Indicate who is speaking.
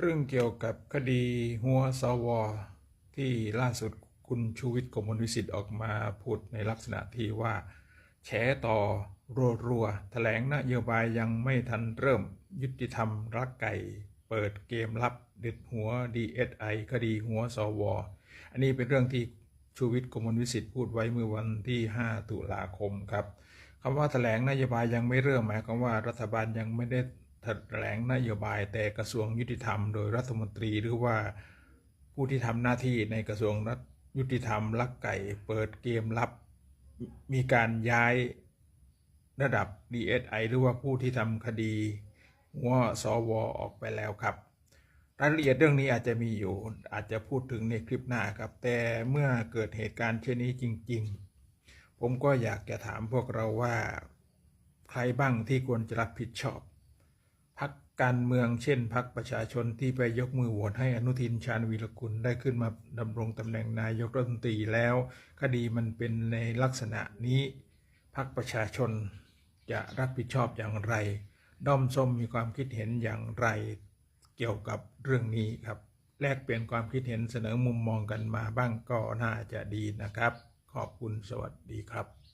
Speaker 1: เรื่องเกี่ยวกับคดีหัวสว ที่ล่าสุดคุณชูวิทย์กมลวิสิทธิ์ออกมาพูดในลักษณะที่ว่าแฉต่อรัวๆแถลงนโยบายยังไม่ทันเริ่มยุติธรรมรักไก่ เปิดเกมลับเด็ดหัว DSI คดีหัวสว อันนี้เป็นเรื่องที่ชูวิทย์กมลวิสิทธิ์พูดไว้เมื่อวันที่ 5 ตุลาคมครับคำว่าแถลงนโยบายยังไม่เริ่มหมายความว่ารัฐบาลยังไม่ได้ แถลงนโยบายแต่กระทรวงยุติธรรม โดยรัฐมนตรีหรือว่าผู้ที่ทำหน้าที่ในกระทรวงรัฐยุติธรรมลักไก่เปิดเกมลับ มีการย้ายระดับ DSI หรือว่าผู้ที่ทำคดีหัวสวออกไปแล้วครับ รายละเอียดเรื่องนี้อาจจะมีอยู่อาจจะพูดถึงในคลิปหน้าครับ แต่เมื่อเกิดเหตุการณ์เช่นนี้จริง ๆ ผมก็อยากจะถามพวกเราว่า ใครบ้างที่ควรจะรับผิดชอบ การเมืองเช่นพักประชาชนที่ไปยกมือโหวตให้อนุทินชาญวีรกุลได้ขึ้นมาดำรงตำแหน่งนายกรัฐมนตรีแล้ว คดีมันเป็นในลักษณะนี้พักประชาชนจะรับผิดชอบอย่างไร ด้อมส้มมีความคิดเห็นอย่างไรเกี่ยวกับเรื่องนี้ครับ แลกเปลี่ยนความคิดเห็นเสนอมุมมองกันมาบ้างก็น่าจะดีนะครับ ขอบคุณสวัสดีครับ